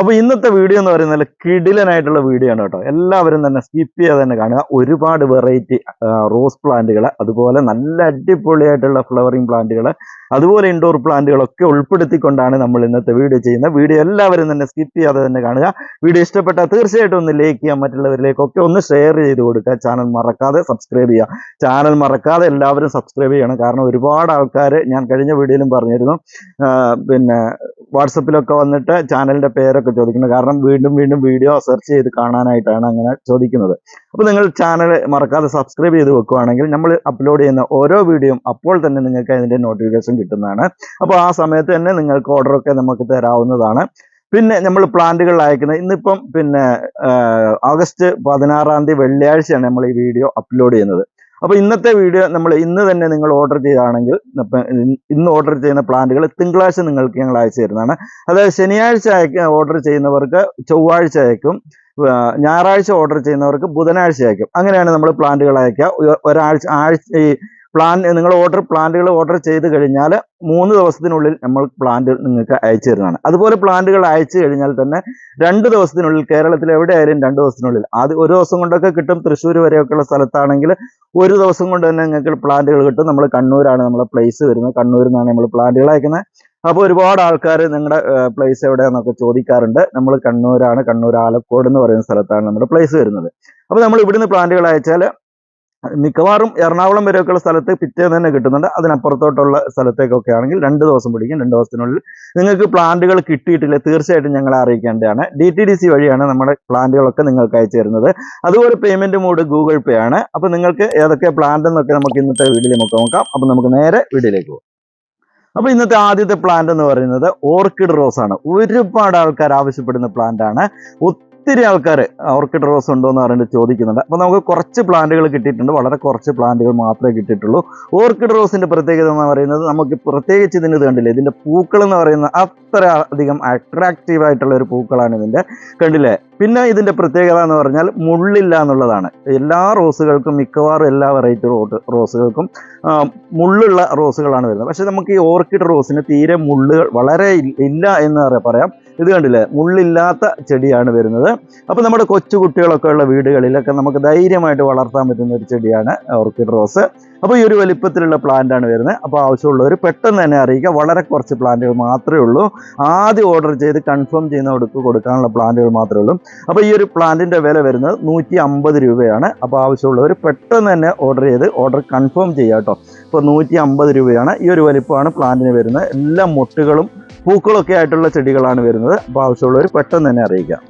അപ്പോൾ ഇന്നത്തെ വീഡിയോ എന്ന് പറയുന്നത് കിടിലനായിട്ടുള്ള വീഡിയോ ആണ് കേട്ടോ. എല്ലാവരും തന്നെ സ്കിപ്പ് ചെയ്യാതെ തന്നെ കാണുക. ഒരുപാട് വെറൈറ്റി റോസ് പ്ലാന്റുകൾ അതുപോലെ നല്ല അടിപൊളിയായിട്ടുള്ള ഫ്ലവറിങ് പ്ലാന്റുകൾ അതുപോലെ ഇൻഡോർ പ്ലാന്റുകളൊക്കെ ഉൾപ്പെടുത്തിക്കൊണ്ടാണ് നമ്മൾ ഇന്നത്തെ വീഡിയോ ചെയ്യുന്നത്. വീഡിയോ എല്ലാവരും തന്നെ സ്കിപ്പ് ചെയ്യാതെ തന്നെ കാണുക. വീഡിയോ ഇഷ്ടപ്പെട്ടാൽ തീർച്ചയായിട്ടും ഒന്ന് ലൈക്ക് ചെയ്യാം മറ്റുള്ളവരിലേക്കൊക്കെ ഒന്ന് ഷെയർ ചെയ്ത് കൊടുക്കുക. ചാനൽ മറക്കാതെ സബ്സ്ക്രൈബ് ചെയ്യുക. ചാനൽ മറക്കാതെ എല്ലാവരും സബ്സ്ക്രൈബ് ചെയ്യണം. കാരണം ഒരുപാട് ആൾക്കാർ ഞാൻ കഴിഞ്ഞ വീഡിയോയിലും പറഞ്ഞിരുന്നു. പിന്നെ വാട്സപ്പിലൊക്കെ വന്നിട്ട് ചാനലിന്റെ പേരൊക്കെ ചോദിക്കുന്നത്. കാരണം വീണ്ടും വീണ്ടും വീഡിയോ സെർച്ച് ചെയ്ത് കാണാനായിട്ടാണ് അങ്ങനെ ചോദിക്കുന്നത്. അപ്പോൾ നിങ്ങൾ ചാനൽ മറക്കാതെ സബ്സ്ക്രൈബ് ചെയ്ത് വെക്കുകയാണെങ്കിൽ നമ്മൾ അപ്ലോഡ് ചെയ്യുന്ന ഓരോ വീഡിയോയും അപ്പോൾ തന്നെ നിങ്ങൾക്ക് അതിന്റെ നോട്ടിഫിക്കേഷൻ കിട്ടുന്നതാണ്. അപ്പോൾ ആ സമയത്ത് തന്നെ നിങ്ങൾക്ക് ഓർഡറൊക്കെ നമുക്ക് തരാവുന്നതാണ്. പിന്നെ നമ്മൾ പ്ലാന്റുകൾ അയക്കുന്നത് ഇന്നിപ്പം പിന്നെ ഓഗസ്റ്റ് പതിനാറാം തീയതി വെള്ളിയാഴ്ചയാണ് നമ്മൾ ഈ വീഡിയോ അപ്ലോഡ് ചെയ്യുന്നത്. അപ്പോൾ ഇന്നത്തെ വീഡിയോ നമ്മൾ ഇന്ന് തന്നെ നിങ്ങൾ ഓർഡർ ചെയ്താണെങ്കിൽ ഇന്ന് ഓർഡർ ചെയ്യുന്ന പ്ലാന്റുകൾ തിങ്കളാഴ്ച നിങ്ങൾക്ക് ഞങ്ങൾ അയച്ചു തരുന്നതാണ്. അതായത് ശനിയാഴ്ച ഓർഡർ ചെയ്യുന്നവർക്ക് ചൊവ്വാഴ്ച അയക്കും ഞായറാഴ്ച ഓർഡർ ചെയ്യുന്നവർക്ക് ബുധനാഴ്ച അയക്കും അങ്ങനെയാണ് നമ്മൾ പ്ലാന്റുകൾ അയക്കുക. ഒരാഴ്ച ആഴ്ച ഈ പ്ലാൻ നിങ്ങൾ ഓർഡർ പ്ലാന്റുകൾ ഓർഡർ ചെയ്ത് കഴിഞ്ഞാൽ മൂന്ന് ദിവസത്തിനുള്ളിൽ നമ്മൾ പ്ലാന്റ് നിങ്ങൾക്ക് അയച്ചു തരുന്നതാണ്. അതുപോലെ പ്ലാന്റുകൾ അയച്ചു കഴിഞ്ഞാൽ തന്നെ രണ്ട് ദിവസത്തിനുള്ളിൽ കേരളത്തിൽ എവിടെയായാലും രണ്ട് ദിവസത്തിനുള്ളിൽ. അത് ഒരു ദിവസം കൊണ്ടൊക്കെ കിട്ടും തൃശ്ശൂർ വരെയൊക്കെയുള്ള സ്ഥലത്താണെങ്കിൽ ഒരു ദിവസം കൊണ്ട് തന്നെ നിങ്ങൾക്ക് പ്ലാന്റുകൾ കിട്ടും. നമ്മൾ കണ്ണൂരാണ് നമ്മളെ പ്ലേസ് വരുന്നത്. കണ്ണൂരിൽ നിന്നാണ് നമ്മൾ പ്ലാന്റുകൾ അയക്കുന്നത്. അപ്പോൾ ഒരുപാട് ആൾക്കാർ നിങ്ങളുടെ പ്ലേസ് എവിടെയാണെന്നൊക്കെ ചോദിക്കാറുണ്ട്. നമ്മൾ കണ്ണൂരാണ് കണ്ണൂർ ആലക്കോട് എന്ന് പറയുന്ന സ്ഥലത്താണ് നമ്മുടെ പ്ലേസ് വരുന്നത്. അപ്പോൾ നമ്മൾ ഇവിടുന്ന് പ്ലാന്റുകൾ അയച്ചാൽ മിക്കവാറും എറണാകുളം വരെയൊക്കെയുള്ള സ്ഥലത്ത് പിറ്റേന്ന് തന്നെ കിട്ടുന്നുണ്ട്. അതിനപ്പുറത്തോട്ടുള്ള സ്ഥലത്തേക്കൊക്കെ ആണെങ്കിൽ രണ്ട് ദിവസം പിടിക്കും രണ്ട് ദിവസത്തിനുള്ളിൽ നിങ്ങൾക്ക് പ്ലാന്റുകൾ കിട്ടിയിട്ടില്ല തീർച്ചയായിട്ടും ഞങ്ങളെ അറിയിക്കേണ്ടതാണ്. ഡി ടി ഡി സി വഴിയാണ് നമ്മുടെ പ്ലാന്റുകളൊക്കെ നിങ്ങൾക്ക് അയച്ചു തരുന്നത്. അതുപോലെ പേയ്മെന്റ് മോഡ് ഗൂഗിൾ പേ ആണ്. അപ്പോൾ നിങ്ങൾക്ക് ഏതൊക്കെ പ്ലാന്റ് എന്നൊക്കെ നമുക്ക് ഇന്നത്തെ വീഡിയോയിൽ നമുക്ക് നോക്കാം. അപ്പോൾ നമുക്ക് നേരെ വീഡിയോയിലേക്ക് പോകാം. അപ്പൊ ഇന്നത്തെ ആദ്യത്തെ പ്ലാന്റ് എന്ന് പറയുന്നത് ഓർക്കിഡ് റോസ് ആണ് ഒരുപാട് ആൾക്കാർ ആവശ്യപ്പെടുന്ന പ്ലാന്റ് ആണ്. ഒത്തിരി ആൾക്കാർ ഓർക്കിഡ് റോസ് ഉണ്ടോ എന്ന് പറഞ്ഞിട്ട് ചോദിക്കുന്നുണ്ട്. അപ്പോൾ നമുക്ക് കുറച്ച് പ്ലാന്റുകൾ കിട്ടിയിട്ടുണ്ട്. വളരെ കുറച്ച് പ്ലാന്റുകൾ മാത്രമേ കിട്ടിയിട്ടുള്ളൂ. ഓർക്കിഡ് റോസിന്റെ പ്രത്യേകത എന്ന് പറയുന്നത് നമുക്ക് പ്രത്യേകിച്ച് ഇതിന് ഇത് കണ്ടില്ലേ? ഇതിന്റെ പൂക്കൾ എന്ന് പറയുന്നത് അത്ര അധികം അട്രാക്റ്റീവ് ആയിട്ടുള്ള ഒരു പൂക്കളാണ് ഇതിന്റെ. കണ്ടില്ലേ? പിന്നെ ഇതിന്റെ പ്രത്യേകത എന്ന് പറഞ്ഞാൽ മുള്ളില്ല എന്നുള്ളതാണ്. എല്ലാ റോസുകൾക്കും മിക്കവാറും എല്ലാ വെറൈറ്റി റോസുകൾക്കും മുള്ളുള്ള റോസുകളാണ് വരുന്നത്. പക്ഷേ നമുക്ക് ഈ ഓർക്കിഡ് റോസിന് തീരെ മുള്ളുകൾ വളരെ ഇല്ല എന്ന് പറയാം. ഇത് കണ്ടില്ലേ? മുള്ളില്ലാത്ത ചെടിയാണ് വരുന്നത്. അപ്പോൾ നമ്മുടെ കൊച്ചു കുട്ടികളൊക്കെ ഉള്ള വീടുകളിലൊക്കെ നമുക്ക് ധൈര്യമായിട്ട് വളർത്താൻ പറ്റുന്ന ഒരു ചെടിയാണ് ഓർക്കിഡ് റോസ്. അപ്പോൾ ഈ ഒരു വലിപ്പത്തിലുള്ള പ്ലാന്റ് ആണ് വരുന്നത്. അപ്പോൾ ആവശ്യമുള്ളവർ പെട്ടെന്ന് തന്നെ അറിയിക്കുക. വളരെ കുറച്ച് പ്ലാന്റുകൾ മാത്രമേ ഉള്ളൂ. ആദ്യം ഓർഡർ ചെയ്ത് കൺഫേം ചെയ്യുന്നവർക്ക് കൊടുക്കാനുള്ള പ്ലാന്റുകൾ മാത്രമേ ഉള്ളൂ. അപ്പോൾ ഈ ഒരു പ്ലാന്റിന്റെ വില വരുന്നത് നൂറ്റി അമ്പത് രൂപയാണ്. അപ്പോൾ ആവശ്യമുള്ളവർ പെട്ടെന്ന് തന്നെ ഓർഡർ ചെയ്ത് ഓർഡർ കൺഫേം ചെയ്യുക കേട്ടോ. ഇപ്പോൾ നൂറ്റി അമ്പത് രൂപയാണ് ഈ ഒരു വലിപ്പമാണ് പ്ലാന്റിന് വരുന്നത്. എല്ലാ മൊട്ടുകളും പൂക്കളൊക്കെ ആയിട്ടുള്ള ചെടികളാണ് വരുന്നത്. അപ്പോൾ ആവശ്യമുള്ളവർ പെട്ടെന്ന് തന്നെ അറിയിക്കാം.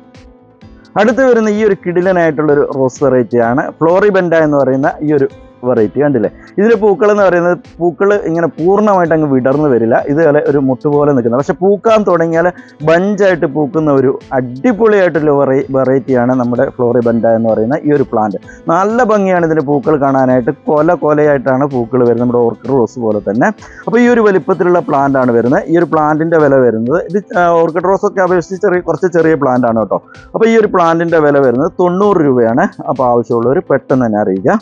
അടുത്ത് വരുന്ന ഈ ഒരു കിടിലനായിട്ടുള്ളൊരു റോസ് വെറൈറ്റിയാണ്. ഫ്ലോറിബെൻഡ എന്ന് പറയുന്ന ഈ ഒരു വെറൈറ്റി കണ്ടില്ലേ? ഇതിലെ പൂക്കൾ എന്ന് പറയുന്നത് പൂക്കൾ ഇങ്ങനെ പൂർണമായിട്ട് അങ്ങ് വിടർന്നു വരില്ല. ഇതുപോലെ ഒരു മുട്ട് പോലെ നിൽക്കുന്നത്. പക്ഷെ പൂക്കാൻ തുടങ്ങിയാൽ ബഞ്ചായിട്ട് പൂക്കുന്ന ഒരു അടിപൊളിയായിട്ടുള്ള വെറൈ വെറൈറ്റിയാണ് നമ്മുടെ ഫ്ലോറി ബൻഡ എന്ന് പറയുന്ന ഈ ഒരു പ്ലാന്റ് നല്ല ഭംഗിയാണ് ഇതിന്റെ പൂക്കൾ കാണാനായിട്ട്. കൊല കൊലയായിട്ടാണ് പൂക്കൾ വരുന്നത്. നമ്മുടെ ഓർക്കിഡ് റോസ് പോലെ തന്നെ. അപ്പോൾ ഈ ഒരു വലിപ്പത്തിലുള്ള പ്ലാന്റ് ആണ് വരുന്നത്. ഈ ഒരു പ്ലാന്റിന്റെ വില വരുന്നത് ഇത് ഓർക്കിഡ് റോസ് ഒക്കെ അപേക്ഷിച്ച് ചെറിയ കുറച്ച് ചെറിയ പ്ലാന്റ് ആണ് കേട്ടോ. അപ്പോൾ ഈ ഒരു പ്ലാന്റിന്റെ വില വരുന്നത് തൊണ്ണൂറ് രൂപയാണ്. അപ്പോൾ ആവശ്യമുള്ളവർ പെട്ടെന്ന് തന്നെ അറിയിക്കുക.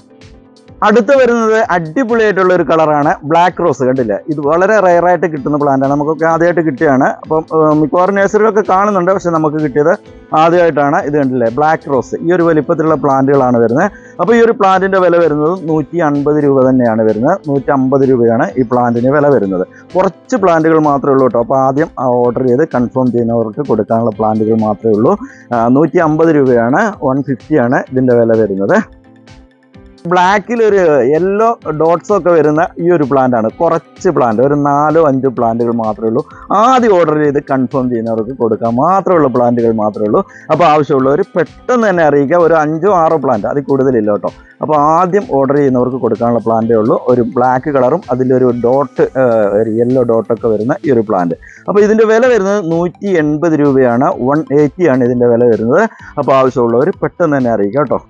അടുത്ത് വരുന്നത് അടിപൊളിയായിട്ടുള്ള ഒരു കളറാണ് ബ്ലാക്ക് റോസ് കണ്ടില്ലേ? ഇത് വളരെ റെയർ ആയിട്ട് കിട്ടുന്ന പ്ലാന്റാണ് നമുക്കൊക്കെ ആദ്യമായിട്ട് കിട്ടിയാണ്. അപ്പം മിക്കവാറും നേഴ്സറികളൊക്കെ കാണുന്നുണ്ട് പക്ഷെ നമുക്ക് കിട്ടിയത് ആദ്യമായിട്ടാണ്. ഇത് കണ്ടില്ലേ? Black rose. ഈ ഒരു വലിപ്പത്തിലുള്ള പ്ലാന്റുകളാണ് വരുന്നത്. അപ്പോൾ ഈ ഒരു പ്ലാന്റിന്റെ വില വരുന്നത് നൂറ്റി അൻപത് രൂപ തന്നെയാണ് വരുന്നത്. നൂറ്റി അമ്പത് രൂപയാണ് ഈ പ്ലാന്റിന് വില വരുന്നത്. കുറച്ച് പ്ലാന്റുകൾ മാത്രമേ ഉള്ളൂ കേട്ടോ. അപ്പോൾ ആദ്യം ഓർഡർ ചെയ്ത് കൺഫേം ചെയ്യുന്നവർക്ക് കൊടുക്കാനുള്ള പ്ലാന്റുകൾ മാത്രമേ ഉള്ളൂ. നൂറ്റി അമ്പത് രൂപയാണ് വൺ ഫിഫ്റ്റിയാണ് ഇതിന്റെ വില വരുന്നത്. ബ്ലാക്കിൽ ഒരു യെല്ലോ ഡോട്ട്സ് ഒക്കെ വരുന്ന ഈ ഒരു പ്ലാന്റ് ആണ്. കുറച്ച് പ്ലാന്റ് ഒരു നാലോ അഞ്ചോ പ്ലാന്റുകൾ മാത്രമേ ഉള്ളൂ. ആദ്യം ഓർഡർ ചെയ്ത് കൺഫേം ചെയ്യുന്നവർക്ക് കൊടുക്കാൻ മാത്രമുള്ള പ്ലാന്റുകൾ മാത്രമേ ഉള്ളൂ. അപ്പോൾ ആവശ്യമുള്ളവർ പെട്ടെന്ന് തന്നെ അറിയിക്കുക. ഒരു അഞ്ചോ ആറോ പ്ലാന്റ് അതിൽ കൂടുതലില്ല കേട്ടോ. അപ്പോൾ ആദ്യം ഓർഡർ ചെയ്യുന്നവർക്ക് കൊടുക്കാനുള്ള പ്ലാന്റേ ഉള്ളൂ. ഒരു ബ്ലാക്ക് കളറും അതിലൊരു ഡോട്ട് ഒരു യെല്ലോ ഡോട്ടൊക്കെ വരുന്ന ഈ ഒരു പ്ലാന്റ് അപ്പോൾ ഇതിന്റെ വില വരുന്നത് നൂറ്റി എൺപത് രൂപയാണ്. വൺ എയ്റ്റി ആണ് ഇതിന്റെ വില വരുന്നത്. അപ്പോൾ ആവശ്യമുള്ളവർ പെട്ടെന്ന് തന്നെ അറിയിക്കുക കേട്ടോ.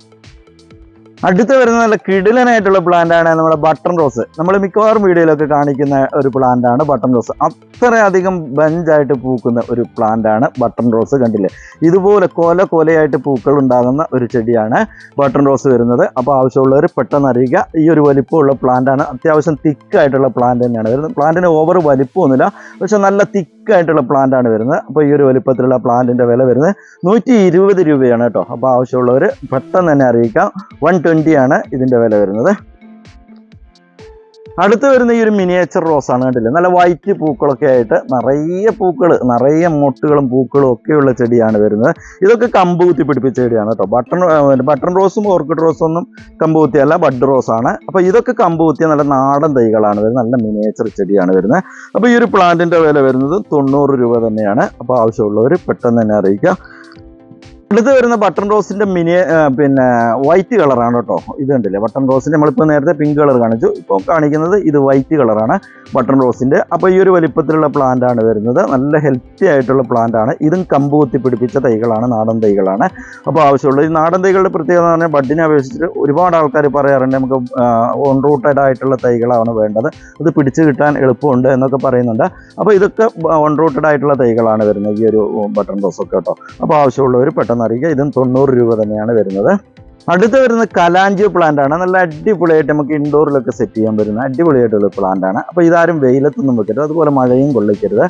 അടുത്ത് വരുന്ന നല്ല കിടിലനായിട്ടുള്ള പ്ലാന്റ് ആണ് നമ്മുടെ ബട്ടൺ റോസ് നമ്മൾ മിക്കവാറും വീഡിയോയിലൊക്കെ കാണിക്കുന്ന ഒരു പ്ലാന്റ് ആണ് ബട്ടൺ റോസ് അത്രയധികം ബഞ്ചായിട്ട് പൂക്കുന്ന ഒരു പ്ലാന്റ് ആണ് ബട്ടൺ റോസ് കണ്ടില്ലേ? ഇതുപോലെ കൊല കൊലയായിട്ട് പൂക്കൾ ഉണ്ടാകുന്ന ഒരു ചെടിയാണ് ബട്ടൺ റോസ് വരുന്നത്. അപ്പോൾ ആവശ്യമുള്ളവർ പെട്ടെന്ന് അറിയിക്കുക ഈ ഒരു വലിപ്പമുള്ള പ്ലാന്റ് ആണ്. അത്യാവശ്യം തിക്കായിട്ടുള്ള പ്ലാന്റ് തന്നെയാണ് വരുന്നത്. പ്ലാന്റിന് ഓവർ വലിപ്പമൊന്നുമില്ല പക്ഷെ നല്ല തിക്കായിട്ടുള്ള പ്ലാന്റ് ആണ് വരുന്നത്. അപ്പോൾ ഈ ഒരു വലിപ്പത്തിലുള്ള പ്ലാന്റിന്റെ വില വരുന്നത് നൂറ്റി രൂപയാണ് കേട്ടോ. അപ്പോൾ ആവശ്യമുള്ളവർ പെട്ടെന്ന് തന്നെ അറിയിക്കാം. വൺ ട്വന്റി ആണ് ഇതിന്റെ വില വരുന്നത്. അടുത്ത് വരുന്ന ഈ ഒരു മിനിയേച്ചർ റോസ് ആണ് കണ്ടില്ലേ? നല്ല വൈറ്റ് പൂക്കളൊക്കെ ആയിട്ട് നിറയെ പൂക്കൾ നിറയെ മൊട്ടുകളും പൂക്കളും ഒക്കെയുള്ള ചെടിയാണ് വരുന്നത്. ഇതൊക്കെ കമ്പ് കുത്തി പിടിപ്പിച്ച ചെടിയാണ് കേട്ടോ. ബട്ടൺ ബട്ടൺ റോസും ഓർക്കിഡ് റോസും ഒന്നും കമ്പ് കുത്തിയല്ല ബഡ് റോസ് ആണ്. അപ്പോൾ ഇതൊക്കെ കമ്പ് നല്ല നാടൻ തൈകളാണ് വരുന്നത്. നല്ല മിനിയേച്ചർ ചെടിയാണ് വരുന്നത്. അപ്പോൾ ഈ ഒരു പ്ലാന്റിന്റെ വില വരുന്നത് തൊണ്ണൂറ് രൂപ തന്നെയാണ്. അപ്പോൾ ആവശ്യമുള്ളവർ പെട്ടെന്ന് തന്നെ അറിയിക്കുക. അടുത്ത് വരുന്ന ബട്ടൺ റോസിന്റെ മിനി പിന്നെ വൈറ്റ് കളറാണ് കേട്ടോ. ഇത് കണ്ടില്ലേ? ബട്ടൺ റോസിന്റെ നമ്മളിപ്പോൾ നേരത്തെ പിങ്ക് കളർ കാണിച്ചു. ഇപ്പോൾ കാണിക്കുന്നത് ഇത് വൈറ്റ് കളറാണ് ബട്ടൺ റോസിന്റെ. അപ്പോൾ ഈ ഒരു വലിപ്പത്തിലുള്ള പ്ലാന്റ് ആണ് വരുന്നത്. നല്ല ഹെൽത്തി ആയിട്ടുള്ള പ്ലാന്റ് ആണ്. ഇതും കമ്പ് കുത്തി പിടിപ്പിച്ച തൈകളാണ് നാടൻ തൈകളാണ്. അപ്പോൾ ആവശ്യമുള്ളത് ഈ നാടൻ തൈകളുടെ പ്രത്യേകത എന്ന് പറഞ്ഞാൽ ബഡിനെ അപേക്ഷിച്ചിട്ട് ഒരുപാട് ആൾക്കാർ പറയാറുണ്ട് നമുക്ക് ഓൺ റൂട്ടഡ് ആയിട്ടുള്ള തൈകളാണ് വേണ്ടത്. അത് പിടിച്ചു കിട്ടാൻ എളുപ്പമുണ്ട് എന്നൊക്കെ പറയുന്നുണ്ട്. അപ്പോൾ ഇതൊക്കെ ഓൺ റൂട്ടഡ് ആയിട്ടുള്ള തൈകളാണ് വരുന്നത് ഈ ഒരു ബട്ടൺ റോസ് ഒക്കെ കേട്ടോ. അപ്പോൾ ആവശ്യമുള്ളവർ പെട്ടെന്ന് അറിയിക്കുക ഇതും തൊണ്ണൂറ് രൂപ തന്നെയാണ് വരുന്നത്. അടുത്ത് വരുന്ന കലാഞ്ചിയോ പ്ലാന്റ് ആണ്. നല്ല അടിപൊളിയായിട്ട് നമുക്ക് ഇൻഡോറിലൊക്കെ സെറ്റ് ചെയ്യാൻ വരുന്ന അടിപൊളിയായിട്ടുള്ള പ്ലാന്റ് ആണ്. അപ്പോൾ ഇതാരും വെയിലത്തൊന്നും വെക്കരുത്. അതുപോലെ മഴയും കൊള്ളിക്കരുത്.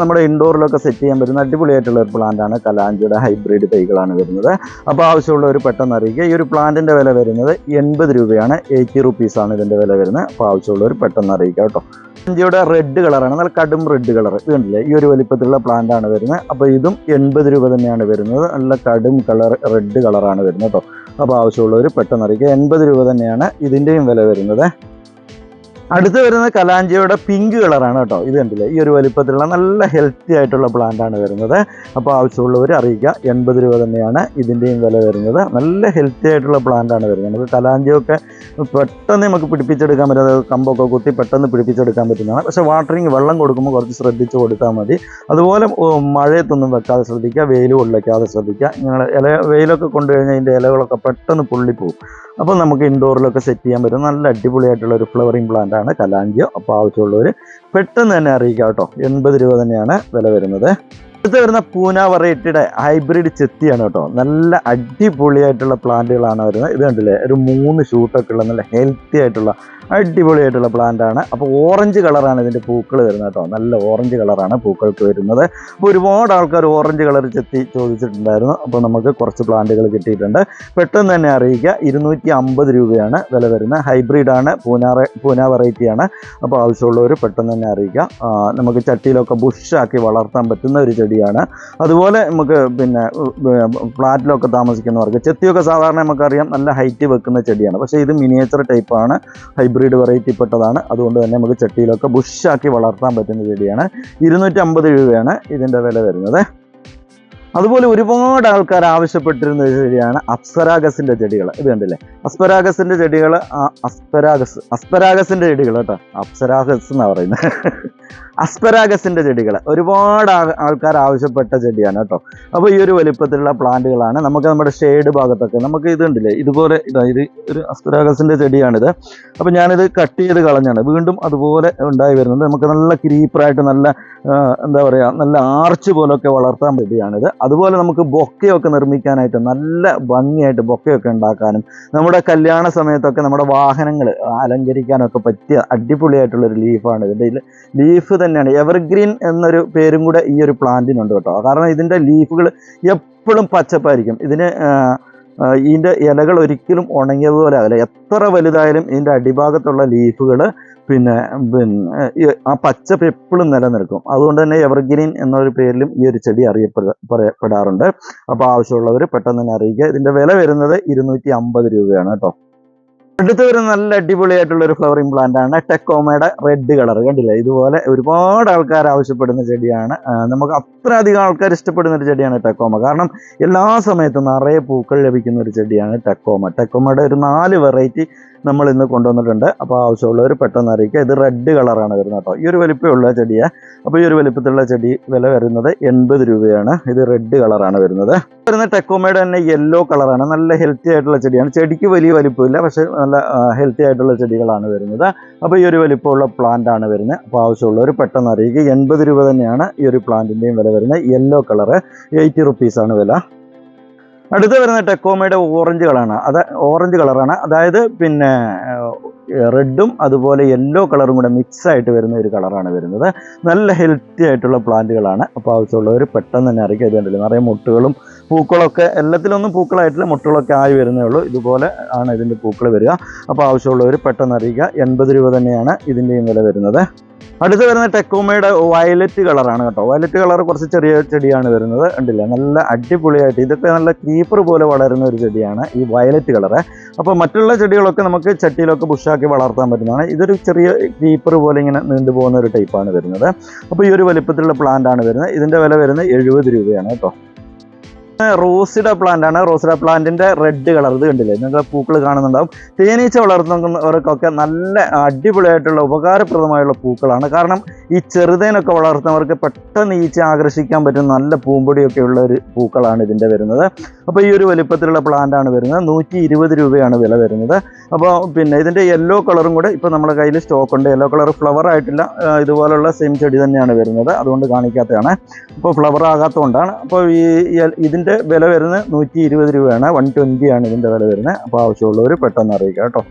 നമ്മുടെ ഇൻഡോറിലൊക്കെ സെറ്റ് ചെയ്യാൻ വരുന്ന അടിപൊളിയായിട്ടുള്ള ഒരു പ്ലാന്റ് ആണ് കലാഞ്ചിയുടെ ഹൈബ്രിഡ് തൈകളാണ് വരുന്നത്. അപ്പോൾ ആവശ്യമുള്ളവർ പെട്ടെന്ന് അറിയിക്കുക. ഈ ഒരു പ്ലാന്റിന്റെ വില വരുന്നത് എൺപത് രൂപയാണ്. എയ്റ്റി റുപ്പീസ് ആണ് ഇതിന്റെ വില വരുന്നത്. അപ്പോൾ ആവശ്യമുള്ളവർ പെട്ടെന്ന് അറിയിക്കുക കേട്ടോ. കലാഞ്ചിയുടെ റെഡ് കളറാണ് നല്ല കടും റെഡ് കളർ ഇതുണ്ടല്ലേ ഈ ഒരു വലിപ്പത്തിലുള്ള പ്ലാന്റ് ആണ് വരുന്നത്. അപ്പോൾ ഇതും എൺപത് രൂപ തന്നെയാണ് വരുന്നത്. നല്ല കടും കളർ റെഡ് കളറാണ് വരുന്നത് കേട്ടോ. അപ്പോൾ ആവശ്യമുള്ളവർ പെട്ടെന്ന് അറിയിക്കുക. എൺപത് രൂപ തന്നെയാണ് ഇതിന്റെയും വില വരുന്നത്. അടുത്ത് വരുന്നത് കലാഞ്ചിയുടെ പിങ്ക് കളറാണ് കേട്ടോ. ഇത് കണ്ടില്ലേ? ഈ ഒരു വലിപ്പത്തിലുള്ള നല്ല ഹെൽത്തി ആയിട്ടുള്ള പ്ലാന്റ് ആണ് വരുന്നത്. അപ്പോൾ ആവശ്യമുള്ളവർ അറിയിക്കുക. എൺപത് രൂപ തന്നെയാണ് ഇതിന്റെയും വില വരുന്നത്. നല്ല ഹെൽത്തി ആയിട്ടുള്ള പ്ലാന്റ് ആണ് വരുന്നത്. നമുക്ക് കലാഞ്ചിയൊക്കെ പെട്ടെന്ന് നമുക്ക് പിടിപ്പിച്ചെടുക്കാൻ പറ്റും. അതായത് കമ്പൊക്കെ കുത്തി പെട്ടെന്ന് പിടിപ്പിച്ചെടുക്കാൻ പറ്റുന്നതാണ്. പക്ഷേ വാട്ടറിങ് വെള്ളം കൊടുക്കുമ്പോൾ കുറച്ച് ശ്രദ്ധിച്ച് കൊടുത്താൽ മതി. അതുപോലെ മഴയത്തൊന്നും വെക്കാതെ ശ്രദ്ധിക്കുക. വെയിൽ കൊള്ളിക്കാതെ ശ്രദ്ധിക്കുക. നിങ്ങൾ ഇല വെയിലൊക്കെ കൊണ്ടു കഴിഞ്ഞാൽ അതിന്റെ ഇലകളൊക്കെ പെട്ടെന്ന് പൊള്ളിപ്പോവും. അപ്പോൾ നമുക്ക് ഇൻഡോറിലൊക്കെ സെറ്റ് ചെയ്യാൻ പറ്റും. നല്ല അടിപൊളിയായിട്ടുള്ള ഒരു ഫ്ലവറിങ് പ്ലാന്റ് ആണ് കലാഞ്ചിയോ അപ്പോൾ ആവശ്യമുള്ളവർ പെട്ടെന്ന് തന്നെ അറിയിക്കുക കേട്ടോ. എൺപത് രൂപ തന്നെയാണ് വില വരുന്നത്. അടുത്ത് വരുന്ന പൂന വെറൈറ്റിയുടെ ഹൈബ്രിഡ് ചെത്തിയാണ് കേട്ടോ. നല്ല അടിപൊളിയായിട്ടുള്ള പ്ലാന്റുകളാണ് വരുന്നത്. ഇത് കണ്ടില്ലേ? ഒരു മൂന്ന് ഷൂട്ടൊക്കെ ഉള്ള നല്ല ഹെൽത്തി ആയിട്ടുള്ള അടിപൊളിയായിട്ടുള്ള പ്ലാന്റ് ആണ്. അപ്പോൾ ഓറഞ്ച് കളറാണ് ഇതിന്റെ പൂക്കൾ വരുന്നത് കേട്ടോ. നല്ല ഓറഞ്ച് കളറാണ് പൂക്കൾക്ക് വരുന്നത്. അപ്പോൾ ഒരുപാട് ആൾക്കാർ ഓറഞ്ച് കളർ ചെത്തി ചോദിച്ചിട്ടുണ്ടായിരുന്നു. അപ്പോൾ നമുക്ക് കുറച്ച് പ്ലാന്റുകൾ കിട്ടിയിട്ടുണ്ട്. പെട്ടെന്ന് തന്നെ അറിയിക്കുക ഇരുന്നൂറ്റി അമ്പത് രൂപയാണ് വില വരുന്നത് ഹൈബ്രിഡ് ആണ് പൂന പൂന വെറൈറ്റിയാണ് അപ്പോൾ ആവശ്യമുള്ളവർ പെട്ടെന്ന് തന്നെ അറിയിക്കുക. നമുക്ക് ചട്ടിയിലൊക്കെ ബുഷാക്കി വളർത്താൻ പറ്റുന്ന ഒരു ചെടിയാണ്. അതുപോലെ നമുക്ക് പിന്നെ ഫ്ലാറ്റിലൊക്കെ താമസിക്കുന്നവർക്ക് ചെത്തിയൊക്കെ സാധാരണ നമുക്കറിയാം നല്ല ഹൈറ്റ് വെക്കുന്ന ചെടിയാണ്. പക്ഷേ ഇത് മിനിയേച്ചർ ടൈപ്പാണ് ഹൈബ്രിഡ് വെറൈറ്റി പെട്ടതാണ് അതുകൊണ്ട് തന്നെ നമുക്ക് ചട്ടിയിലൊക്കെ ബുഷാക്കി വളർത്താൻ പറ്റുന്ന ചെടിയാണ്. ഇരുന്നൂറ്റി അമ്പത് രൂപയാണ് ഇതിന്റെ വില വരുന്നത്. അതുപോലെ ഒരുപാട് ആൾക്കാർ ആവശ്യപ്പെട്ടിരുന്ന ചെടിയാണ് അപ്സരാഗസിന്റെ ചെടികൾ. ഇത് കണ്ടില്ലേ? അസ്പരാഗസിന്റെ ചെടികൾ അസ്പരാഗസ് അസ്പരാഗസിന്റെ ചെടികൾ കേട്ടോ. അപ്സരാഗസ് എന്നാ പറയുന്നത്. അസ്പരാഗസിന്റെ ചെടികൾ ഒരുപാട് ആൾക്കാർ ആവശ്യപ്പെട്ട ചെടിയാണ് കേട്ടോ. അപ്പോൾ ഈ ഒരു വലിപ്പത്തിലുള്ള പ്ലാന്റുകളാണ്. നമുക്ക് നമ്മുടെ ഷെയ്ഡ് ഭാഗത്തൊക്കെ നമുക്ക് ഇത് കണ്ടില്ലേ? ഇതുപോലെ ഇതാ ഇത് ഒരു അസ്പരാഗസിന്റെ ചെടിയാണിത്. അപ്പോൾ ഞാനിത് കട്ട് ചെയ്ത് കളഞ്ഞാണ്. വീണ്ടും അതുപോലെ ഉണ്ടായി വരുന്നത്. നമുക്ക് നല്ല ക്രീപ്പറായിട്ട് നല്ല എന്താ പറയുക നല്ല ആർച്ച് പോലൊക്കെ വളർത്താൻ പറ്റിയാണിത് അതുപോലെ നമുക്ക് ബൊക്കയൊക്കെ നിർമ്മിക്കാനായിട്ട് നല്ല ഭംഗിയായിട്ട് ബൊക്കയൊക്കെ ഉണ്ടാക്കാനും നമ്മുടെ കല്യാണ സമയത്തൊക്കെ നമ്മുടെ വാഹനങ്ങൾ അലങ്കരിക്കാനൊക്കെ പറ്റിയ അടിപൊളിയായിട്ടുള്ളൊരു ലീഫാണ് ഇതിന്റെ ലീഫ് തന്നെയാണ്. എവർഗ്രീൻ എന്നൊരു പേരും കൂടെ ഈ ഒരു പ്ലാന്റിനുണ്ട് കേട്ടോ. കാരണം ഇതിന്റെ ലീഫുകൾ എപ്പോഴും പച്ചപ്പായിരിക്കും. ഇതിന് ഇതിന്റെ ഇലകൾ ഒരിക്കലും ഉണങ്ങിയതുപോലെ ആകില്ല എത്ര വലുതായാലും ഇതിന്റെ അടിഭാഗത്തുള്ള ലീഫുകൾ പിന്നെ പിന്നെ ആ പച്ചപ്പ് എപ്പോഴും നിലനിൽക്കും. അതുകൊണ്ട് തന്നെ എവർഗ്രീൻ എന്നൊരു പേരിലും ഈ ഒരു ചെടി അറിയപ്പെടാറുണ്ട് അപ്പോൾ ആവശ്യമുള്ളവർ പെട്ടെന്ന് തന്നെ അറിയിക്കുക. ഇതിന്റെ വില വരുന്നത് ഇരുന്നൂറ്റി അമ്പത് രൂപയാണ് കേട്ടോ. അടുത്ത് ഒരു നല്ല അടിപൊളിയായിട്ടുള്ള ഒരു ഫ്ലവറിംഗ് പ്ലാന്റ് ആണ് ടെക്കോമയുടെ റെഡ് കളർ കണ്ടില്ലേ? ഇതുപോലെ ഒരുപാട് ആൾക്കാർ ആവശ്യപ്പെടുന്ന ചെടിയാണ്. നമുക്ക് അത്ര അധികം ആൾക്കാർ ഇഷ്ടപ്പെടുന്ന ഒരു ചെടിയാണ് ടെക്കോമ. കാരണം എല്ലാ സമയത്തും നിറയെ പൂക്കൾ ലഭിക്കുന്ന ഒരു ചെടിയാണ് ടെക്കോമ. ടെക്കോമയുടെ ഒരു നാല് വെറൈറ്റി നമ്മൾ ഇന്ന് കൊണ്ടുവന്നിട്ടുണ്ട്. അപ്പോൾ ആവശ്യമുള്ളവർ പെട്ടെന്ന് അറിയിക്കുക. ഇത് റെഡ് കളറാണ് വരുന്നത് കേട്ടോ. ഈ ഒരു വലിപ്പമുള്ള ചെടിയാണ് അപ്പോൾ ഈ ഒരു വലിപ്പത്തിലുള്ള ചെടി വില വരുന്നത് എൺപത് രൂപയാണ്. ഇത് റെഡ് കളറാണ് വരുന്നത്. വരുന്ന ടെക്കോമയുടെ തന്നെ യെല്ലോ കളറാണ് നല്ല ഹെൽത്തി ആയിട്ടുള്ള ചെടിയാണ്. ചെടിക്ക് വലിയ വലിപ്പമില്ല പക്ഷേ നല്ല ഹെൽത്തി ആയിട്ടുള്ള ചെടികളാണ് വരുന്നത്. അപ്പോൾ ഈ ഒരു വലിപ്പമുള്ള പ്ലാന്റ് ആണ് വരുന്നത്. അപ്പോൾ ആവശ്യമുള്ളവർ പെട്ടെന്ന് അറിയിക്കുക. എൺപത് രൂപ തന്നെയാണ് ഈ ഒരു പ്ലാന്റിന്റെയും വില വരുന്നത്. യെല്ലോ കളറ് എയ്റ്റി റുപ്പീസാണ് വില. അടുത്ത് വരുന്ന ടെക്കോമയുടെ ഓറഞ്ച് കളറാണ് അത് ഓറഞ്ച് കളറാണ് അതായത് പിന്നെ റെഡും അതുപോലെ യെല്ലോ കളറും കൂടെ മിക്സ് ആയിട്ട് വരുന്ന ഒരു കളറാണ് വരുന്നത്. നല്ല ഹെൽത്തി ആയിട്ടുള്ള പ്ലാന്റുകളാണ് അപ്പോൾ ആവശ്യമുള്ളവർ പെട്ടെന്ന് തന്നെ അറിയിക്കുക ഇത് കണ്ടില്ലേ? നിറയെ മുട്ടുകളും പൂക്കളൊക്കെ എല്ലാത്തിലൊന്നും പൂക്കളായിട്ടില്ല മുട്ടുകളൊക്കെ ആയി വരുന്നേ ഉള്ളൂ. ഇതുപോലെ ആണ് ഇതിന്റെ പൂക്കൾ വരിക. അപ്പോൾ ആവശ്യമുള്ളവർ പെട്ടെന്ന് അറിയിക്കുക. എൺപത് രൂപ തന്നെയാണ് ഇതിന്റെയും വില വരുന്നത്. അടുത്ത് വരുന്ന ടെക്കോമയുടെ വയലറ്റ് കളറാണ് കേട്ടോ. വയലറ്റ് കളർ കുറച്ച് ചെറിയ ചെടിയാണ് വരുന്നത്. കണ്ടില്ല? നല്ല അടിപൊളിയായിട്ട് ഇതൊക്കെ നല്ല ക്രീപ്പർ പോലെ വളരുന്ന ഒരു ചെടിയാണ് ഈ വയലറ്റ് കളറ്. അപ്പോൾ മറ്റുള്ള ചെടികളൊക്കെ നമുക്ക് ചട്ടിയിലൊക്കെ ബുഷാക്കി വളർത്താൻ പറ്റുന്നതാണ്. ഇതൊരു ചെറിയ ക്രീപ്പർ പോലെ ഇങ്ങനെ നീണ്ടു പോകുന്ന ഒരു ടൈപ്പാണ് വരുന്നത്. അപ്പോൾ ഈ ഒരു വലിപ്പത്തിലുള്ള പ്ലാന്റ് ആണ് വരുന്നത്. ഇതിന്റെ വില വരുന്നത് എഴുപത് രൂപയാണ് കേട്ടോ. റോസിഡ പ്ലാന്റ് ആണ്. റോസിഡ പ്ലാന്റിന്റെ റെഡ് കളർ ഇത് കണ്ടില്ലേ? നിങ്ങൾ പൂക്കൾ കാണുന്നുണ്ടാവും. തേനീച്ച വളർത്തുന്നവർക്കൊക്കെ നല്ല അടിപൊളിയായിട്ടുള്ള ഉപകാരപ്രദമായുള്ള പൂക്കളാണ്. കാരണം ഈ ചെറുതേനൊക്കെ വളർത്തുന്നവർക്ക് പെട്ടെന്ന് ഈച്ച ആകർഷിക്കാൻ പറ്റുന്ന നല്ല പൂമ്പൊടിയൊക്കെ ഉള്ള ഒരു പൂക്കളാണ് ഇതിന്റെ വരുന്നത്. അപ്പോൾ ഈ ഒരു വലിപ്പത്തിലുള്ള പ്ലാന്റ് ആണ് വരുന്നത്. നൂറ്റി ഇരുപത് രൂപയാണ് വില വരുന്നത്. അപ്പോൾ പിന്നെ ഇതിന്റെ യെല്ലോ കളറും കൂടെ ഇപ്പോൾ നമ്മുടെ കയ്യിൽ സ്റ്റോക്ക് ഉണ്ട്. യെല്ലോ കളർ ഫ്ലവർ ആയിട്ടില്ല. ഇതുപോലുള്ള സെയിം ചെടി തന്നെയാണ് വരുന്നത്. അതുകൊണ്ട് കാണിക്കാത്തതാണ്. അപ്പോൾ ഫ്ലവർ ആകാത്തതുകൊണ്ടാണ് അപ്പോൾ ഈ ഇതിന്റെ വില വരുന്നത് നൂറ്റി ഇരുപത് രൂപയാണ് വൺ ട്വന്റിയാണ് ഇതിന്റെ വില വരുന്നത്. അപ്പോൾ ആവശ്യമുള്ളവർ പെട്ടെന്ന് അറിയിക്കുക കേട്ടോ.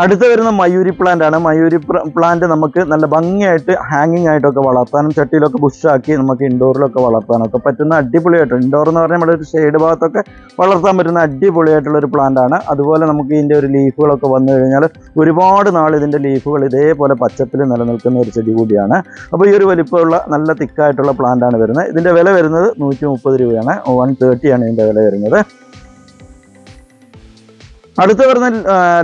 അടുത്ത് വരുന്ന മയൂരി പ്ലാന്റ് ആണ്. മയൂരി പ്ലാന്റ് നമുക്ക് നല്ല ഭംഗിയായിട്ട് ഹാങ്ങിങ് ആയിട്ടൊക്കെ വളർത്താനും ചട്ടിയിലൊക്കെ ബുഷാക്കി നമുക്ക് ഇൻഡോറിലൊക്കെ വളർത്താനൊക്കെ പറ്റുന്ന അടിപൊളിയായിട്ട്. ഇൻഡോർ എന്ന് പറഞ്ഞാൽ നമ്മുടെ ഒരു ഷെയ്ഡ് ഭാഗത്തൊക്കെ വളർത്താൻ പറ്റുന്ന അടിപൊളിയായിട്ടുള്ള ഒരു പ്ലാന്റ് ആണ്. അതുപോലെ നമുക്ക് ഇതിന്റെ ഒരു ലീഫുകളൊക്കെ വന്നു കഴിഞ്ഞാൽ ഒരുപാട് നാൾ ഇതിന്റെ ലീഫുകൾ ഇതേപോലെ പച്ചപ്പിൽ നിലനിൽക്കുന്ന ഒരു ചെടി കൂടിയാണ്. അപ്പോൾ ഈ ഒരു വലിപ്പമുള്ള നല്ല തിക്കായിട്ടുള്ള പ്ലാന്റ് ആണ് വരുന്നത്. ഇതിന്റെ വില വരുന്നത് നൂറ്റി രൂപയാണ്. വൺ തേർട്ടിയാണ് ഇതിന്റെ വില വരുന്നത്. അടുത്ത് വരുന്ന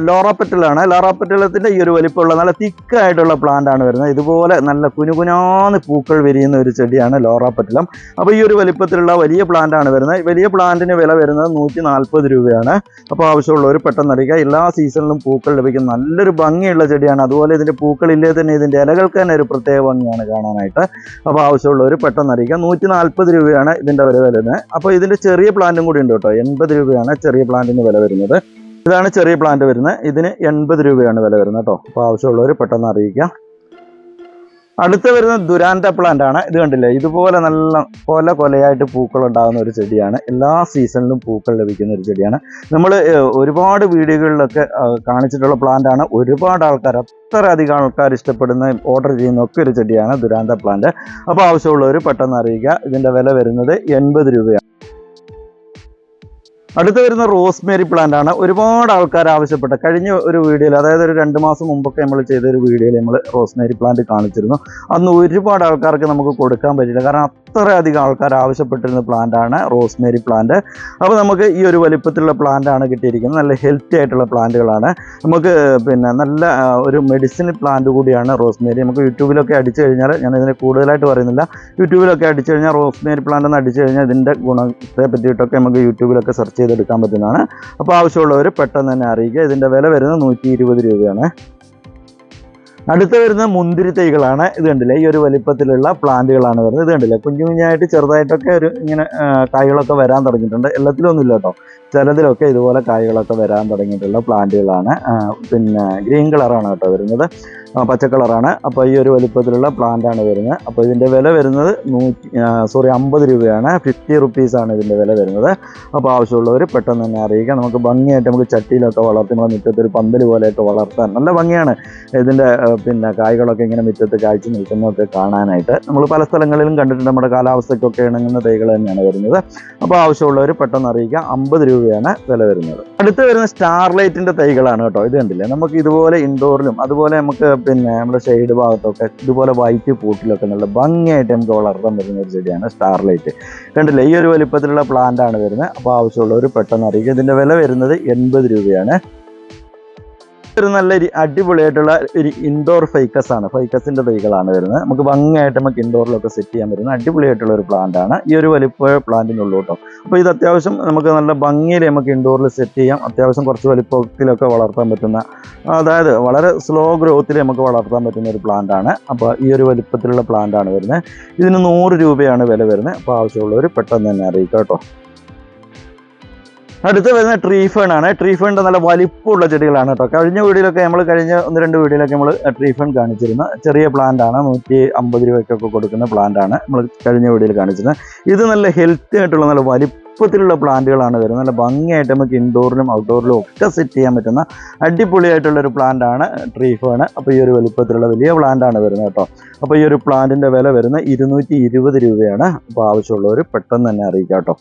ലോറാപ്പറ്റലാണ് ലോറാപ്പറ്റലത്തിന്റെ ഈ ഒരു വലിപ്പമുള്ള നല്ല തിക്കായിട്ടുള്ള പ്ലാന്റ് ആണ് വരുന്നത്. ഇതുപോലെ നല്ല കുനുകുനാന്ന് പൂക്കൾ വിരിയുന്ന ഒരു ചെടിയാണ് ലോറാപ്പറ്റലം അപ്പോൾ ഈ ഒരു വലിപ്പത്തിലുള്ള വലിയ പ്ലാന്റ് ആണ് വരുന്നത്. വലിയ പ്ലാന്റിന് വില വരുന്നത് നൂറ്റി നാൽപ്പത് രൂപയാണ്. അപ്പോൾ ആവശ്യമുള്ളവർ പെട്ടെന്ന് അറിയിക്കുക എല്ലാ സീസണിലും പൂക്കൾ ലഭിക്കും നല്ലൊരു ഭംഗിയുള്ള ചെടിയാണ്. അതുപോലെ ഇതിന്റെ പൂക്കൾ ഇല്ലേ തന്നെ ഇതിന്റെ ഇലകൾക്ക് തന്നെ ഒരു പ്രത്യേക ഭംഗിയാണ് കാണാനായിട്ട്. അപ്പോൾ ആവശ്യമുള്ളവർ പെട്ടെന്ന് അറിയിക്കുക നൂറ്റി നാൽപ്പത് രൂപയാണ് ഇതിന്റെ വില വരുന്നത്. അപ്പോൾ ഇതിന്റെ ചെറിയ പ്ലാന്റും കൂടി ഉണ്ട് കേട്ടോ. എൺപത് രൂപയാണ് ചെറിയ പ്ലാന്റിന് വില വരുന്നത്. ഇതാണ് ചെറിയ പ്ലാന്റ് വരുന്നത്. ഇതിന് എൺപത് രൂപയാണ് വില വരുന്നത് കേട്ടോ. അപ്പോൾ ആവശ്യമുള്ളവർ പെട്ടെന്ന് അറിയിക്കാം. അടുത്ത് വരുന്ന ദുരാന്ത പ്ലാന്റ് ആണ്. ഇത് കണ്ടില്ലേ? ഇതുപോലെ നല്ല കൊല കൊലയായിട്ട് പൂക്കൾ ഉണ്ടാകുന്ന ഒരു ചെടിയാണ്. എല്ലാ സീസണിലും പൂക്കൾ ലഭിക്കുന്ന ഒരു ചെടിയാണ്. നമ്മൾ ഒരുപാട് വീഡിയോകളിലൊക്കെ കാണിച്ചിട്ടുള്ള പ്ലാന്റ് ആണ്. ഒരുപാട് ആൾക്കാർ അത്ര അധികം ആൾക്കാർ ഇഷ്ടപ്പെടുന്ന ഓർഡർ ചെയ്യുന്ന ഒക്കെ ഒരു ചെടിയാണ് ദുരാന്ത പ്ലാന്റ് അപ്പോൾ ആവശ്യമുള്ളവർ പെട്ടെന്ന് അറിയിക്കുക ഇതിന്റെ വില വരുന്നത് എൺപത് രൂപയാണ്. അടുത്ത് വരുന്ന റോസ്മേരി പ്ലാന്റ് ആണ് ഒരുപാട് ആൾക്കാർ ആവശ്യപ്പെട്ട കഴിഞ്ഞ ഒരു വീഡിയോയിൽ അതായത് ഒരു രണ്ട് മാസം മുമ്പൊക്കെ നമ്മൾ ചെയ്ത ഒരു വീഡിയോയിൽ നമ്മൾ റോസ്മേരി പ്ലാന്റ് കാണിച്ചിരുന്നു. അന്ന് ഒരുപാട് ആൾക്കാർക്ക് നമുക്ക് കൊടുക്കാൻ പറ്റില്ല കാരണം അത്രയധികം ആൾക്കാർ ആവശ്യപ്പെട്ടിരുന്ന പ്ലാന്റാണ് റോസ്മേരി പ്ലാന്റ് അപ്പോൾ നമുക്ക് ഈ ഒരു വലിപ്പത്തിലുള്ള പ്ലാന്റാണ് കിട്ടിയിരിക്കുന്നത്. നല്ല ഹെൽത്തി ആയിട്ടുള്ള പ്ലാന്റുകളാണ് നമുക്ക് പിന്നെ നല്ല ഒരു മെഡിസിൻ പ്ലാന്റ് കൂടിയാണ് റോസ്മേരി നമുക്ക് യൂട്യൂബിലൊക്കെ അടിച്ചു കഴിഞ്ഞാൽ ഞാൻ ഇതിനെ കൂടുതലായിട്ട് പറയുന്നില്ല. യൂട്യൂബിലൊക്കെ അടിച്ചു കഴിഞ്ഞാൽ റോസ്മേരി പ്ലാന്റ് എന്ന് അടിച്ചു കഴിഞ്ഞാൽ ഇതിന്റെ ഗുണത്തെ പറ്റിയിട്ടൊക്കെ നമുക്ക് യൂട്യൂബിലൊക്കെ സെർച്ച് ചെയ്തെടുക്കാൻ പറ്റുന്നതാണ്. അപ്പോൾ ആവശ്യമുള്ളവർ പെട്ടെന്ന് തന്നെ അറിയിക്കുക. ഇതിന്റെ വില വരുന്നത് നൂറ്റി രൂപയാണ്. അടുത്ത് വരുന്ന മുന്തിരി തൈകളാണ് ഇത് കണ്ടില്ലേ? ഈ ഒരു വലിപ്പത്തിലുള്ള പ്ലാന്റുകളാണ് വരുന്നത്. ഇത് കണ്ടില്ലേ? കുഞ്ഞു കുഞ്ഞായിട്ട് ചെറുതായിട്ടൊക്കെ ഒരു ഇങ്ങനെ കായ്കളൊക്കെ വരാൻ തുടങ്ങിയിട്ടുണ്ട്. എല്ലാത്തിലും ഒന്നുമില്ല കേട്ടോ. ചിലതിലൊക്കെ ഇതുപോലെ കായ്കളൊക്കെ വരാൻ തുടങ്ങിയിട്ടുള്ള പ്ലാന്റുകളാണ്. പിന്നെ ഗ്രീൻ കളറാണ് കേട്ടോ വരുന്നത്. പച്ച കളറാണ്. അപ്പോൾ ഈ ഒരു വലിപ്പത്തിലുള്ള പ്ലാന്റാണ് വരുന്നത്. അപ്പോൾ ഇതിന്റെ വില വരുന്നത് നൂറ്റി സോറി അമ്പത് രൂപയാണ്. ഫിഫ്റ്റി റുപ്പീസാണ് ഇതിന്റെ വില വരുന്നത്. അപ്പോൾ ആവശ്യമുള്ളവർ പെട്ടെന്ന് തന്നെ അറിയിക്കുക നമുക്ക് ഭംഗിയായിട്ട് നമുക്ക് ചട്ടിയിലൊക്കെ വളർത്തി നമ്മുടെ മുറ്റത്ത് ഒരു പന്തൽ പോലെയൊക്കെ വളർത്താൻ നല്ല ഭംഗിയാണ്. ഇതിന്റെ പിന്നെ കായ്കളൊക്കെ ഇങ്ങനെ മുറ്റത്ത് കാഴ്ച നിൽക്കുന്നതൊക്കെ കാണാനായിട്ട്. നമ്മൾ പല സ്ഥലങ്ങളിലും കണ്ടിട്ടുണ്ട്. നമ്മുടെ കാലാവസ്ഥയ്ക്കൊക്കെ ഇണങ്ങുന്ന തൈകൾ തന്നെയാണ് വരുന്നത്. അപ്പോൾ ആവശ്യമുള്ളവർ പെട്ടെന്ന് അറിയിക്കുക അമ്പത് രൂപയാണ് വില വരുന്നത്. അടുത്ത് വരുന്ന സ്റ്റാർലൈറ്റിന്റെ തൈകളാണ് കേട്ടോ. ഇത് കണ്ടില്ലേ? നമുക്ക് ഇതുപോലെ ഇൻഡോറിലും അതുപോലെ നമുക്ക് പിന്നെ നമ്മുടെ സൈഡ് ഭാഗത്തൊക്കെ ഇതുപോലെ വൈറ്റ് പൂട്ടിലൊക്കെ നല്ല ഭംഗിയായിട്ട് നമുക്ക് വളർത്താൻ പറ്റുന്ന ഒരു ചെടിയാണ് സ്റ്റാർലൈറ്റ് കണ്ടില്ലേ? ഈ ഒരു വലിപ്പത്തിലുള്ള പ്ലാന്റ് ആണ് വരുന്നത്. അപ്പോൾ ആവശ്യമുള്ളവർ പെട്ടെന്ന് അറിയിക്കുക. ഇതിന്റെ വില വരുന്നത് എൺപത് രൂപയാണ്. ഒരു നല്ല അടിപൊളിയായിട്ടുള്ള ഒരു ഇൻഡോർ ഫൈക്കസ് ആണ്. ഫൈക്കസിന്റെ തൈകളാണ് വരുന്നത്. നമുക്ക് ഭംഗിയായിട്ട് നമുക്ക് ഇൻഡോറിലൊക്കെ സെറ്റ് ചെയ്യാൻ പറ്റുന്ന അടിപൊളിയായിട്ടുള്ള ഒരു പ്ലാന്റ് ആണ്. ഈ ഒരു വലിപ്പ പ്ലാന്റിനുള്ളൂ കേട്ടോ. അപ്പോൾ ഇത് അത്യാവശ്യം നമുക്ക് നല്ല ഭംഗിയിൽ നമുക്ക് ഇൻഡോറിൽ സെറ്റ് ചെയ്യാം. അത്യാവശ്യം കുറച്ച് വലിപ്പത്തിലൊക്കെ വളർത്താൻ പറ്റുന്ന അതായത് വളരെ സ്ലോ ഗ്രോത്തിൽ നമുക്ക് വളർത്താൻ പറ്റുന്ന ഒരു പ്ലാന്റ് ആണ്. അപ്പോൾ ഈ ഒരു വലിപ്പത്തിലുള്ള പ്ലാന്റ് ആണ് വരുന്നത്. ഇതിന് നൂറ് രൂപയാണ് വില വരുന്നത്. അപ്പോൾ ആവശ്യമുള്ളവർ പെട്ടെന്ന് തന്നെ അറിയിക്കാം കേട്ടോ. അടുത്ത് വരുന്ന ട്രീ ഫേൺ ആണ്. ട്രീ ഫേണിന്റെ നല്ല വലിപ്പമുള്ള ചെടികളാണ് കേട്ടോ. കഴിഞ്ഞ വീഡിയോയിലൊക്കെ നമ്മൾ കഴിഞ്ഞ ഒന്ന് രണ്ട് വീഡിയോയിലൊക്കെ നമ്മൾ ട്രീ ഫേൺ കാണിച്ചിരുന്നു. ചെറിയ പ്ലാന്റ് ആണ്. നൂറ്റി അമ്പത് രൂപയ്ക്കൊക്കെ കൊടുക്കുന്ന പ്ലാന്റ് ആണ് നമ്മൾ കഴിഞ്ഞ വീഡിയോയിൽ കാണിച്ചിരുന്നത്. ഇത് നല്ല ഹെൽത്തി ആയിട്ടുള്ള നല്ല വലിപ്പത്തിലുള്ള പ്ലാന്റുകളാണ് വരുന്നത്. നല്ല ഭംഗിയായിട്ട് നമുക്ക് ഇൻഡോറിലും ഔട്ട്ഡോറിലും ഒക്കെ സെറ്റ് ചെയ്യാൻ പറ്റുന്ന അടിപൊളിയായിട്ടുള്ള ഒരു പ്ലാന്റ് ആണ് ട്രീ ഫേൺ അപ്പോൾ ഈ ഒരു വലിപ്പത്തിലുള്ള വലിയ പ്ലാന്റ് ആണ് വരുന്നത് കേട്ടോ. അപ്പോൾ ഈ ഒരു പ്ലാന്റിന്റെ വില വരുന്നത് ഇരുന്നൂറ്റി രൂപയാണ്. അപ്പോൾ ആവശ്യമുള്ളവർ പെട്ടെന്ന് തന്നെ അറിയിക്കാം കേട്ടോ.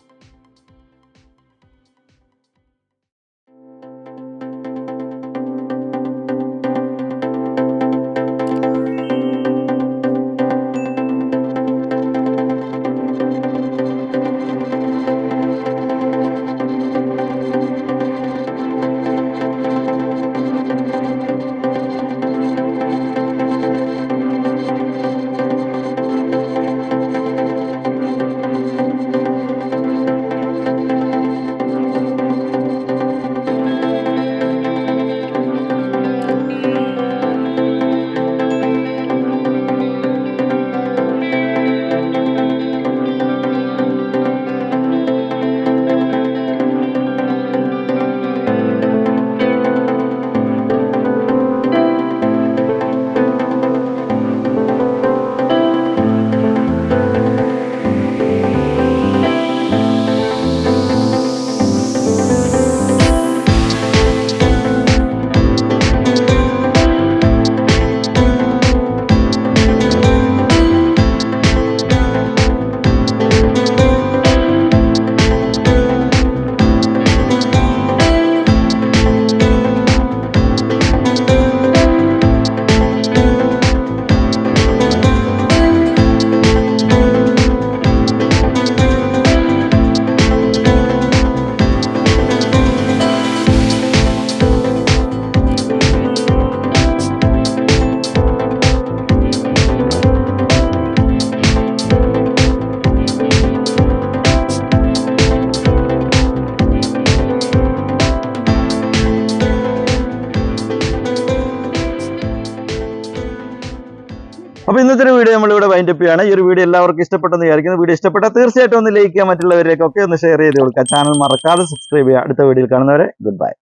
വീഡിയോ നമ്മളിവിടെ വൈൻഡ് അപ്പ് ചെയ്യാണ്. ഈ ഒരു വീഡിയോ എല്ലാവർക്കും ഇഷ്ടപ്പെട്ടെന്ന് വിചാരിക്കുന്നു. വീഡിയോ ഇഷ്ടപ്പെട്ടാൽ തീർച്ചയായിട്ടും ഒന്ന് ലൈക്ക് ചെയ്യുക മറ്റുള്ളവരിലേക്കൊക്കെ ഒന്ന് ഷെയർ ചെയ്ത് കൊടുക്കുക. ചാനൽ മറക്കാതെ സബ്സ്ക്രൈബ് ചെയ്യുക. അടുത്ത വീഡിയോയിൽ കാണുന്നവരെ ഗുഡ് ബൈ